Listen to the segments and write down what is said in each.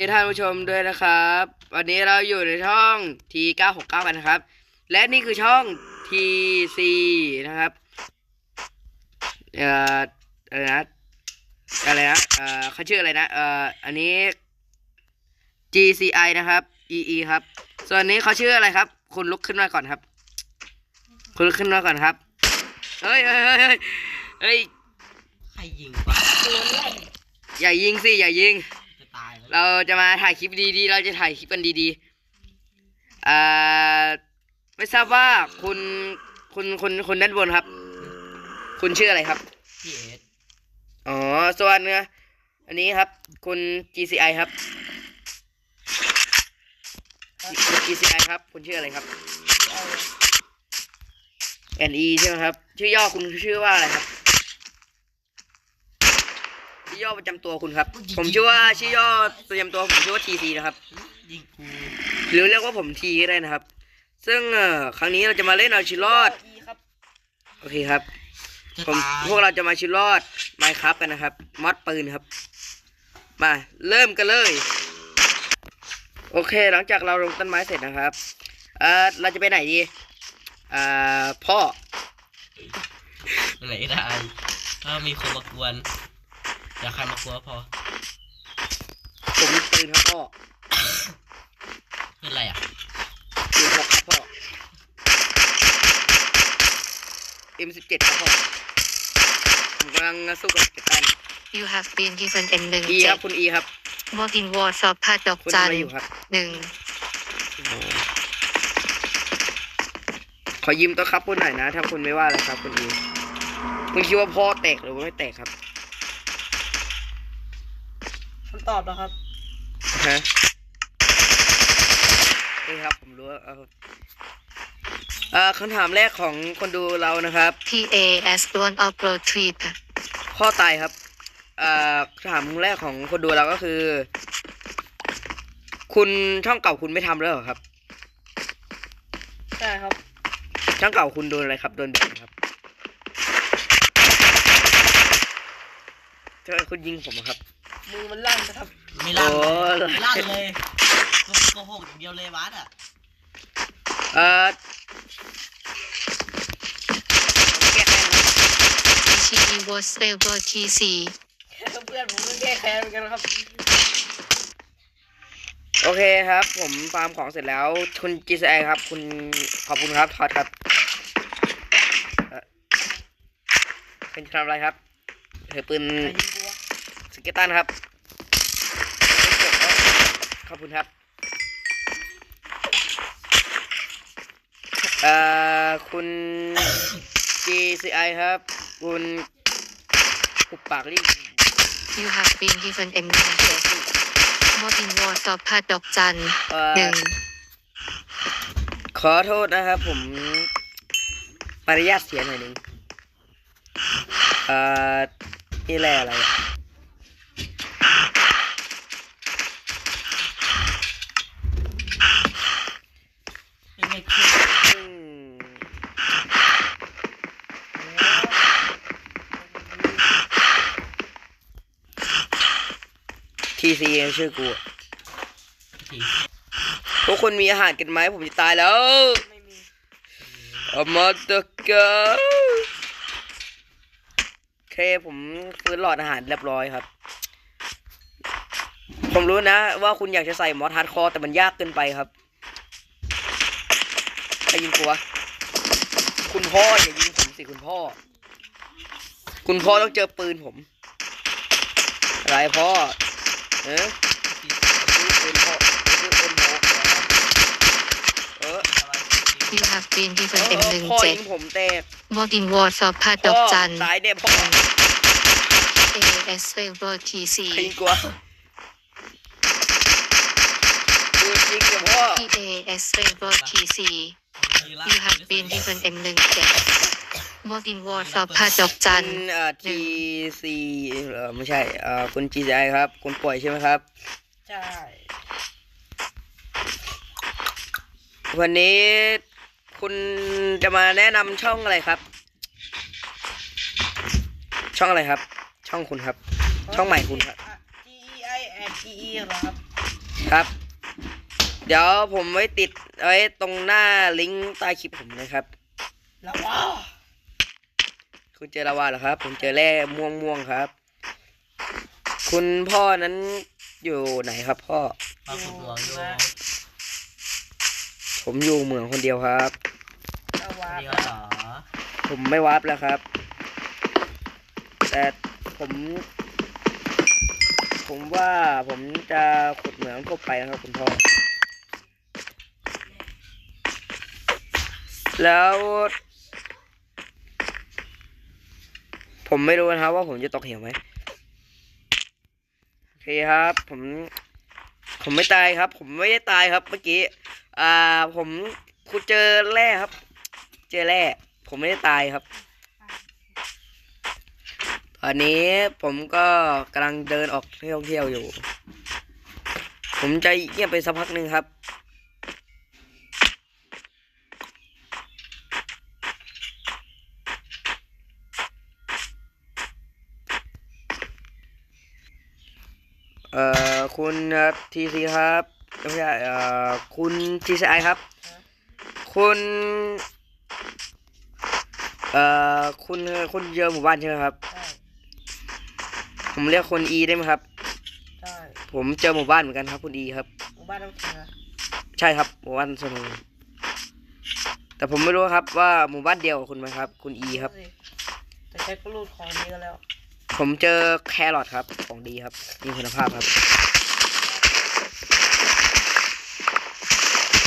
ให้ท่านผู้ชมด้วยนะครับ วันนี้เราอยู่ในช่อง T969 กันนะครับ และนี่คือช่อง TC นะครับเอ่ออะไรนะอะไรนะเอ่อเขาชื่ออะไรนะเอ่ออันนี้ GCI นะครับ EE ครับ ส่วนนี้เขาชื่ออะไรครับ คุณลุกขึ้นมาก่อนครับ คุณลุกขึ้นมาก่อนครับเฮ้ยเฮ้ยเฮ้ยเฮ้ยเฮ้ยใครยิงวะอย่ายิงสิอย่ายิงจะตายแล้ว เราจะมาถ่ายคลิปดีๆ เราจะถ่ายคลิปกันดีๆอ่าไม่ทราบว่าคุณคุณคุณคุณด้านบนครับ คุณชื่ออะไรครับพี่เอสอ๋อส่วนเนื้ออันนี้ครับ คุณ GCI ครับ คุณ GCI ครับ คุณชื่ออะไรครับ NE ใช่ไหมครับ ชื่อย่อคุณชื่อว่าอะไรครับชื่ อย่อประจำตัวคุณครับ ผมชื่อว่าชื่อย่อประจำตัวผมชื่อว่า TC นะครับ ยิงกูหรือเรียกว่าผมทีก็ได้นะครับ ซึ่งเอ่อครั้งนี้เราจะมาเล่นเอาชีวิตรอดโอเคครับ จะผมตายพวกเราจะมาชีวิตรอดไมครับกันนะครับมอดปืนครับ มาเริ่มกันเลย โอเคหลังจากเราลงต้นไม้เสร็จนะครับเอ่อเราจะไปไหนดีอ่าพ่อไหนได้ถ้ามีคนมากวน อย่าใครมากวนพอผมมีปืนครับพ่อเป็นไรอะปืนพกครับพ่อ M17 ครับพ่อผมกำลังสู้กับเกตัน You have been given M หนึ่ง E คเจ็รัดบคุณ E ครับมอดินวอร์สอบพาดดอกคุณจัทำนอะไรอยู่ครับหนึ่งขอยืมตัวครับคุณหน่อยนะ ถ้าคุณไม่ว่าอะไรครับคุณอีคุณคิดว่าพ่อแตกหรือว่าไม่แตกครับ คำตอบนะครับฮะนี่ครับผมรู้ว่าเอาเอ่อคำถามแรกของคนดูเรานะครับ P A S ล้วนอัพโหลดทรีปพ่อตายครับเอ่อคำถามแรกของคนดูเราก็คือ คุณช่องเก่าคุณไม่ทำแล้วเหรอครับ ใช่ครับ ช่องเก่าคุณโดนอะไรครับโดนแบนครับทำไมคุณยิงผมอะครับ มือมันลั่นนะครับไม่ลั่นโอ้เลยไม่ลั่นเลยกูโกหกอย่างเดียวเลยวัดอะเอ่อแก้แค้นนะครับ H E was able T C เพื่อนผมก็แก้แค้นเหมือนกันครับ โอเคครับ ผมฟาร์มของเสร็จแล้วคุณจีซครับ คุณขอบคุณครับทอดครับเอ่อเป็นจะทำอะไรครับถือปืน เกตตันครับ ขอบคุณครับเอ่อคุณ GCI ครับ คุณหุบปากรีบ You have been given M หนึ่งเจ็ดมอดินวอร์สอบพาดดอกจันเอ่อ หนึ่งขอโทษนะครับ ผมมารยาทเสียหน่อยหนึงเอ่อนี่แหละอะไรอะ ไม่ไม่ขึ้น อืม ทีซีชื่อกูอะทีพวกคุณมีอาหารกันไหมผมจะตายแล้วไม่มีอมาตะกาโอเคผมฟื้นหลอดอาหารเรียบร้อยครับ ผมรู้นะ ว่าคุณอยากจะใส่มอสฮาร์ดคอร์แต่มันยากเกินไปครับใครยิงกูวะคุณพ่ออย่ายิงผมสิคุณพ่อ คุณพ่อต้องเจอปืนผม อะไรพ่อ เออซื้อปืนพ่อซื้อปืนพ่อเหรอเออ You have been เอ given อ M หนึ่งพ่อเจ็ยิดงผมแตกมอดินวอร์สอบพาดดพ่ออกจันตายเด็พ่อ A S able T C ใครยิงกูวะกูยิงกับพ่อ P A S able T C You have been given M หนึ่งเจ็ด มอดินวอร์สอบพาดดอกจันคุณเอ่อ GC เอ่อไม่ใช่เอ่อคุณ GCI ครับ คุณป่วยใช่ไหมครับ ใช่ วันนี้คุณจะมาแนะนำช่องอะไรครับ ช่องอะไรครับ ช่องคุณครับ ช่องใหม่คุณครับอะ G E I and G E เหรอครับ ครับ เดี๋ยวผมไว้ติดไว้ตรงหน้าลิงก์ใต้คลิปผมนะครับ แล้วว้า คุณเจอลาวาเหรอครับ ผมเจอแร่ม่วงม่วงครับ คุณพ่อนั้นอยู่ไหนครับ พ่อปลาขุดหลวงอยู่ผมอยู่เหมืองคนเดียวครับแล้วว้าเดียวเหรอผมไม่วาร์ปแล้วครับ แต่ผม ผมว่าผมจะขุดเหมืองทั่วไปนะครับ คุณพ่อ แล้ว ผมไม่รู้นะครับว่าผมจะตกเหวไหมโอเคครับ ผม ผมไม่ตายครับ ผมไม่ได้ตายครับ เมื่อกี้ อ่า ผมขุดเจอแร่ครับ เจอแร่ผมไม่ได้ตายครับ ตอนนี้ผมก็กำลังเดินออกท่องเที่ยวอยู่ ผมจะเงียบไปสักพักหนึ่งครับ เอ่อคุณทีซีครับไม่ใช่เอ่อคุณทีซีไอครับ คุณเอ่อคุณคุณเจอหมู่บ้านใช่ไหมครับได้ผมเรียกคนอีได้ไหมครับได้ผมเจอหมู่บ้านเหมือนกันครับ คุณอีครับ หมู่บ้านต้องเถื่อนใช่ครับหมู่บ้านสนุแต่ผมไม่รู้ครับว่าหมู่บ้านเดียวกับคุณไหมครับ คุณอีครับ แต่ใช้ก็รูดของนี้กันแล้ว ผมเจอแครอทครับ ของดีครับ มีคุณภาพครับ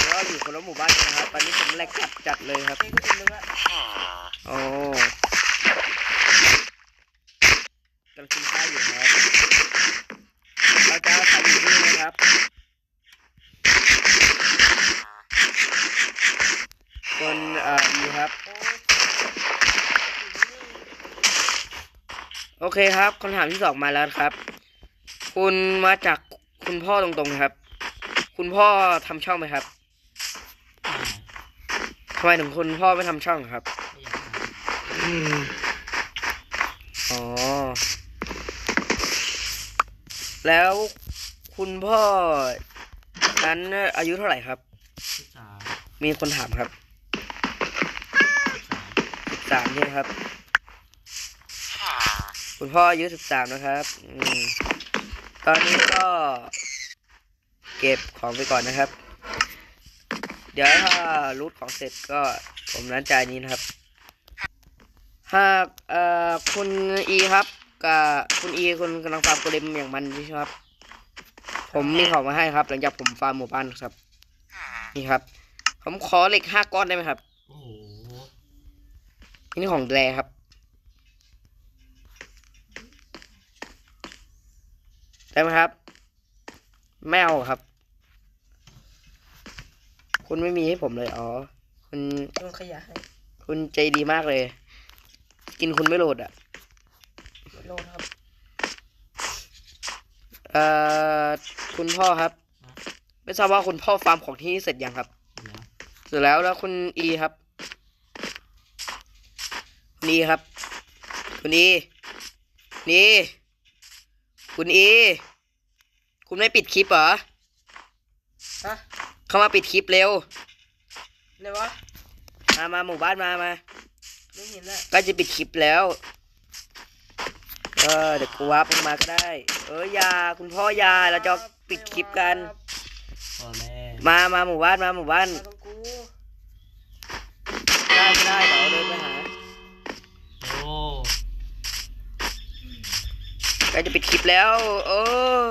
แล้วอยู่คนละหมู่บ้านนะครับ ตอนนี้ผมแหลกจัดจัดเลยครับก็เป็นเลยว่าโอ้กำลังกินข้าวอยู่ครับ เราจะใส่อยู่ที่นี่นะครับคนเอ่อดีครับ โอ้ยโอเคครับคำถามที่สองมาแล้วครับ คุณมาจากคุณพ่อตรงๆนะครับ คุณพ่อทำช่องไหมครับไม่ทำไมถึงคุณพ่อไม่ทำช่องครับไม่อยากทอ๋อ แล้วคุณพ่อนั้นอายุเท่าไหร่ครับำสิบสามมีคนถามครับสิบสามสิบสามใช่ไหมครับ คุณพ่ออายุสิบสามนะครับอืมตอนนี้ก็ เก็บของไปก่อนนะครับ เดี๋ยวถ้ารูทของเสร็จก็ผมนั้นจ่ายนี้นะครับ หากเอ่อคุณอีครับกับคุณอีคุณกำลังฟาร์มโกเลมอย่างมันใช่ไหมครับ ผมมีของมาให้ครับ หลังจากผมฟาร์มหมู่บ้านครับ นี่ครับ ผมขอเหล็กห้าก้อนได้ไหมครับ โอ้โหนี่ของแรครับ ได้ไหมครับ ไม่เอาครับ คุณไม่มีให้ผมเลย อ๋อ คุณลงขยะให้ คุณใจดีมากเลย กินคุณไม่โหลดอะโลครับ เอ่อ คุณพ่อครับ ไม่ทราบว่าคุณพ่อฟาร์มของที่นี่เสร็จยังครับแล้วเสร็จแล้วแล้วคุณอีครับคุณอีครับคุณอีนี่ คุณอีคุณไม่ปิดคลิปเหรอ ฮะเข้ามาปิดคลิปเร็วเลยวะมามาหมู่บ้านมามา ไม่เห็นแล้วก็จะปิดคลิปแล้ว เออเดี๋ยวกูวาร์ปลงมาก็ได้ เอออยาคุณพ่ออยาเราจะปิดคลิปกันพอแม่มามาหมู่บ้านมาหมู่บ้านมาตรง ใกล้จะปิดคลิปแล้วเออ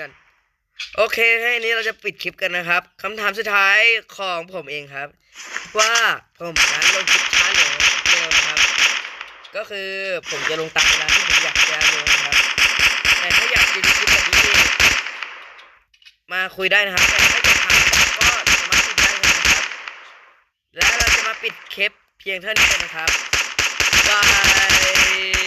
กันโอเคแค่นี้เราจะปิดคลิปกันนะครับคำถามสุดท้ายของผมเองครับ ว่าผมนั้นลงคลิปช้าหรือเร็วนะครับ ก็คือผมจะลงตามเวลาที่ผมอยากจะลงครับ แต่ถ้าอยากจะดูคลิปแบบนี้มาคุยได้นะครับ ปิดคลิปเพียงเท่านี้นะครับบาย